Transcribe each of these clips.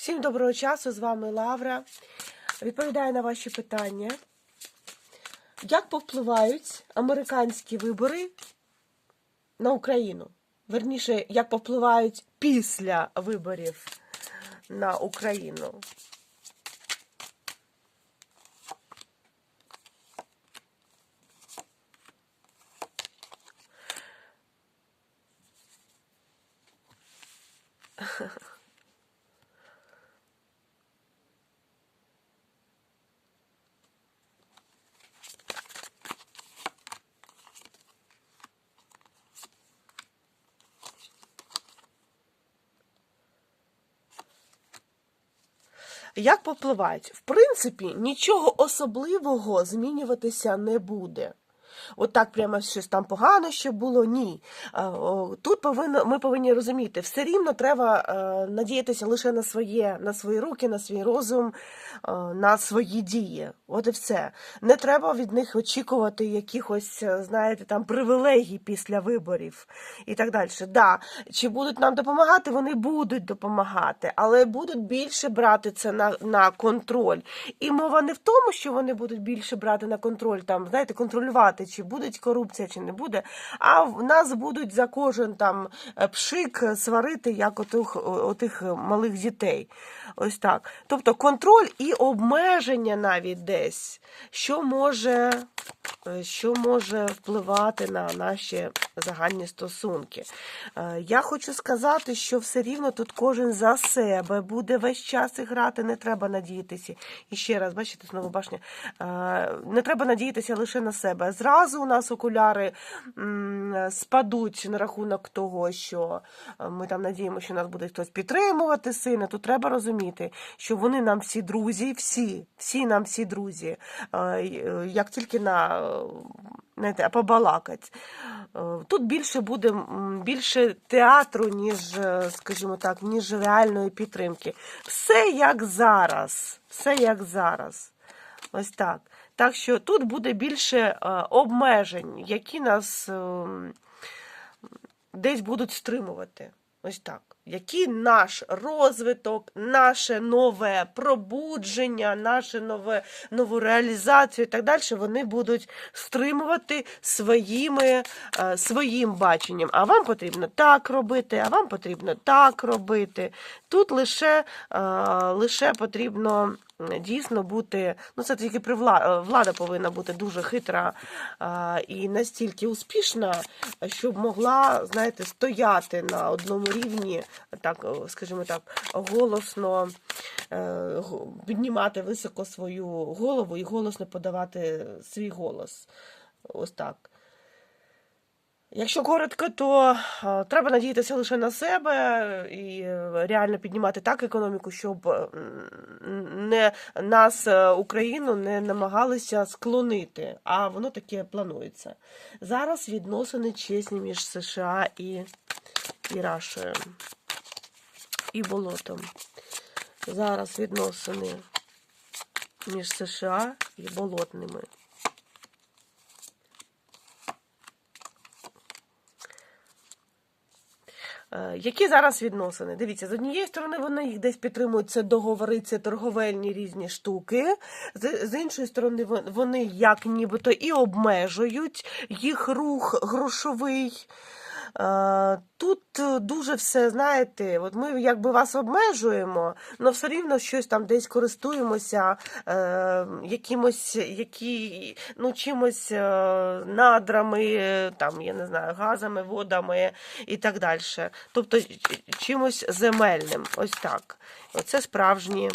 Всім доброго часу, з вами Лавра. Відповідаю на ваші питання. Як повпливають американські вибори на Україну? Верніше, як повпливають після виборів на Україну? Як попливають? В принципі, нічого особливого змінюватися не буде. От так прямо щось там погано ще було. Ні. Е, Тут повинно, ми повинні розуміти, все рівно треба е, надіятися лише на своє, на свої руки, на свій розум, е, на свої дії. От і все. Не треба від них очікувати якихось, знаєте, там привілегій після виборів і так далі. Да, чи будуть нам допомагати? Вони будуть допомагати, але будуть більше брати це на, на контроль. І мова не в тому, що вони будуть більше брати на контроль, там, знаєте, контролювати, чи буде корупція, чи не буде. А в нас будуть за кожен там е, пшик сварити, як отих, отих малих дітей. Ось так. Тобто контроль і обмеження навіть десь, що може, е, що може впливати на наші загальні стосунки. Е, Я хочу сказати, що все рівно тут кожен за себе буде весь час грати, не треба надіятися. І ще раз, бачите, знову башня. Е, Не треба надіятися лише на себе. Зразу у нас окуляри спадуть на рахунок того, що е, ми там надіємося, що нас буде хтось підтримувати сильно. Тут треба розуміти, що вони нам всі друзі, всі, всі нам всі друзі. Е, е, Як тільки на е, знаєте, побалакать. Е, Тут більше буде більше театру, ніж, е, скажімо так, ніж реальної підтримки. Все як зараз. Все як зараз. Ось так. Так що тут буде більше е, обмежень, які нас ем, десь будуть стримувати. Ось так. Який наш розвиток, наше нове пробудження, наше нове нову реалізацію і так далі, вони будуть стримувати своїми, е, своїм баченням. А вам потрібно так робити, а вам потрібно так робити. Тут лише, е, лише потрібно дійсно бути, ну це тільки при вла- влада повинна бути дуже хитра е, і настільки успішна, щоб могла, знаєте, стояти на одному рівні, так, скажімо так, голосно е, піднімати високо свою голову і голосно подавати свій голос. Ось так. Якщо коротко, то е, треба надіятися лише на себе і е, реально піднімати так економіку, щоб е, не нас, Україну, не намагалися склонити, а воно таке планується. Зараз відносини чесні між США і, і Рашою, і болотом. Зараз відносини між США і болотними. Які зараз відносини? Дивіться, з однієї сторони вони їх десь підтримують, це договори, це торговельні різні штуки. З іншої сторони, вони як нібито і обмежують їх рух грошовий. Е, Тут е, дуже все, знаєте, от ми якби вас обмежуємо, але все рівно щось там десь користуємося е, якимось, які, ну, чимось е, надрами, там, я не знаю, газами, водами і так далі. Тобто чимось земельним. Ось так. Оце справжні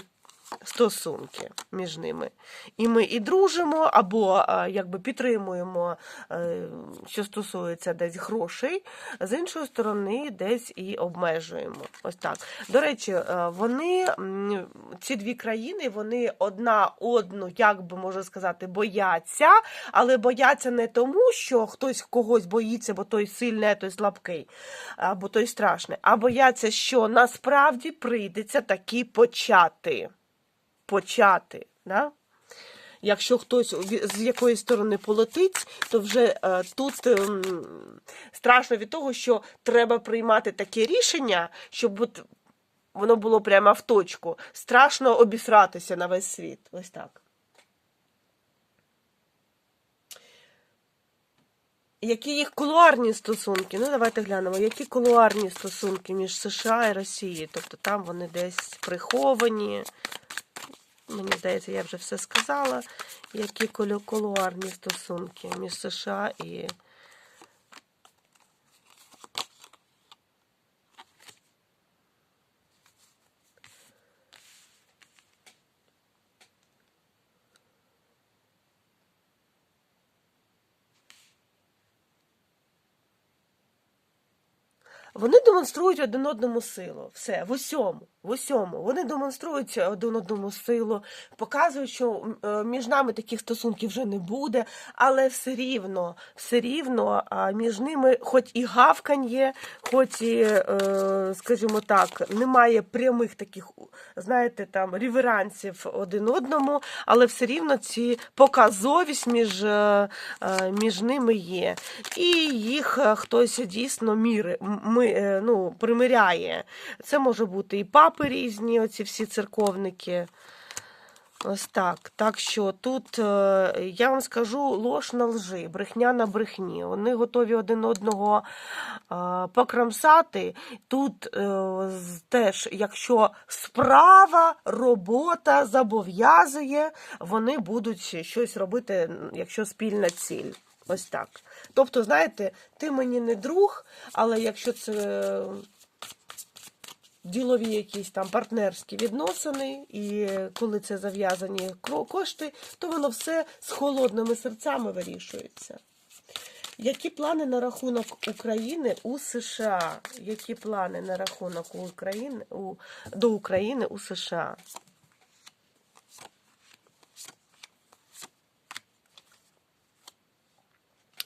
стосунки між ними. І ми і дружимо, або якби підтримуємо, е, що стосується десь грошей, з іншої сторони, десь і обмежуємо. Ось так. До речі, е, вони, ці дві країни, вони одна одну, як би можна сказати, бояться, але бояться не тому, що хтось когось боїться, бо той сильний, а той слабкий, або той страшний, а бояться, що насправді прийдеться таки почати почати. Да? Якщо хтось з якоїсь сторони полетить, то вже е, тут ем, страшно від того, що треба приймати таке рішення, щоб от воно було прямо в точку. Страшно обісратися на весь світ. Ось так. Які їх кулуарні стосунки? Ну, давайте глянемо, які кулуарні стосунки між США і Росією. Тобто там вони десь приховані. Мені здається, я вже все сказала. Які кулуарні стосунки між США і. Вони демонструють один одному силу. Все, в усьому, в усьому. Вони демонструють один одному силу, показують, що е, між нами таких стосунків вже не буде, але все рівно, все рівно між ними, хоч і гавкань є, хоч і, е, скажімо так, немає прямих таких, знаєте, там ріверансів один одному, але все рівно ці показовість між, е, е, між ними є. І їх е, хтось дійсно міри, м- е, ну, примиряє. Це може бути і папи різні, оці всі церковники. Ось так. Так що тут е, я вам скажу ложь на лжи, брехня на брехні. Вони готові один одного е, покрамсати. Тут теж, якщо справа, робота зобов'язує, вони будуть щось робити, якщо спільна ціль. Ось так. Тобто, знаєте, ти мені не друг, але якщо це ділові якісь там партнерські відносини, і коли це зав'язані кошти, то воно все з холодними серцями вирішується. Які плани на рахунок України у США? Які плани на рахунок України у, до України у США?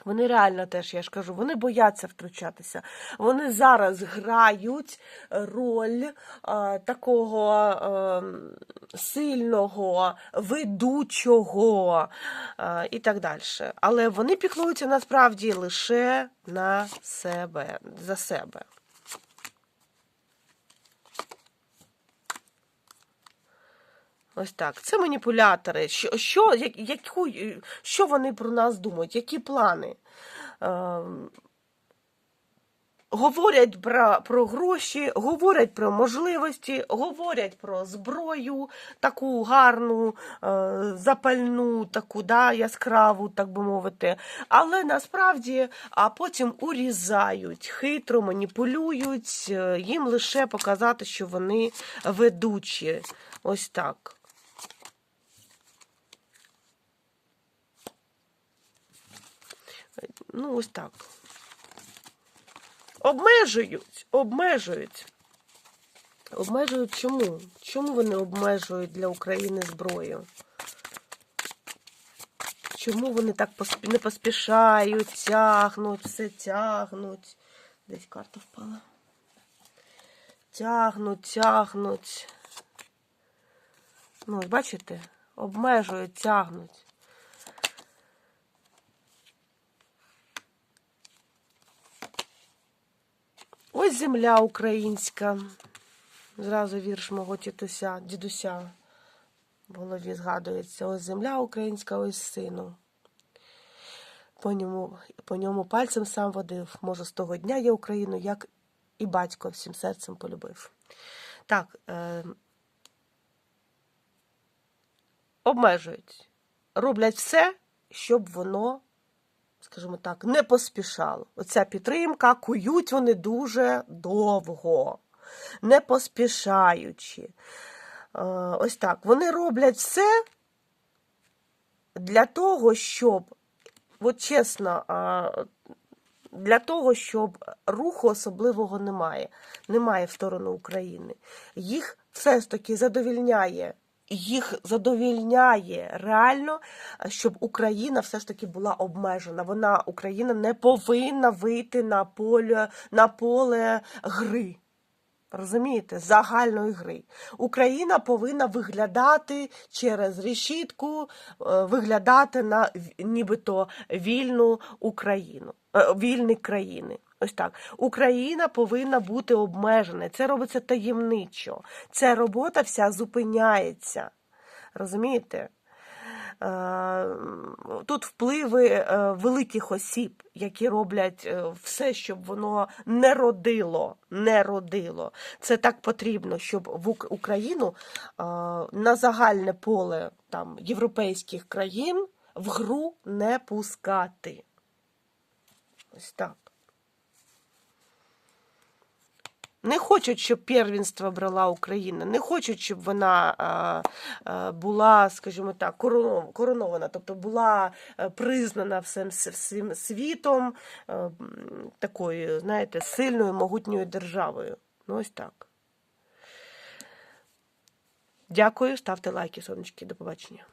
Вони реально теж, я ж кажу, вони бояться втручатися. Вони зараз грають роль е, такого е, сильного, ведучого е, і так далі. Але вони піклуються насправді лише на себе, за себе. Ось так. Це маніпулятори. Що, що, яку, що вони про нас думають? Які плани? Ем, говорять про, про гроші, говорять про можливості, говорять про зброю, таку гарну, е, запальну, таку да, яскраву, так би мовити. Але насправді а потім урізають, хитро маніпулюють, е, їм лише показати, що вони ведучі. Ось так. Ну, ось так. Обмежують, обмежують. Обмежують чому? Чому вони обмежують для України зброю? Чому вони так поспі- не поспішають, тягнуть, все тягнуть? Десь карта впала. Тягнуть, тягнуть. Ну, бачите? Обмежують, тягнуть. Ось земля українська. Зразу вірш мого тітуся, дідуся в голові згадується. Ось земля українська, ось сину. По ньому, по ньому пальцем сам водив. Може, з того дня я Україну, як і батько всім серцем полюбив. Так, е, обмежують. Роблять все, щоб воно скажімо так, не поспішало. Оця підтримка, кують вони дуже довго, не поспішаючи. Е, Ось так. Вони роблять все для того, щоб, от чесно, для того, щоб руху особливого немає. Немає в сторону України. Їх все ж таки задовільняє. Їх задовільняє реально, щоб Україна все ж таки була обмежена. Вона Україна не повинна вийти на поле, на поле гри. Розумієте, загальної гри. Україна повинна виглядати через решітку, е, виглядати на нібито вільну Україну, е, вільні країни. Ось так. Україна повинна бути обмежена. Це робиться таємничо. Ця робота вся зупиняється. Розумієте? Е, Тут впливи е, великих осіб, які роблять е, все, щоб воно не родило. Не родило. Це так потрібно, щоб в Україну на загальне поле там, європейських країн в гру не пускати. Ось так. Не хочуть, щоб первенство брала Україна, не хочуть, щоб вона була, скажімо так, коронована, тобто була е, признана всім, всім світом е, такою, знаєте, сильною, могутньою державою. Ну, ось так. Дякую, ставте лайки, сонечки. До побачення.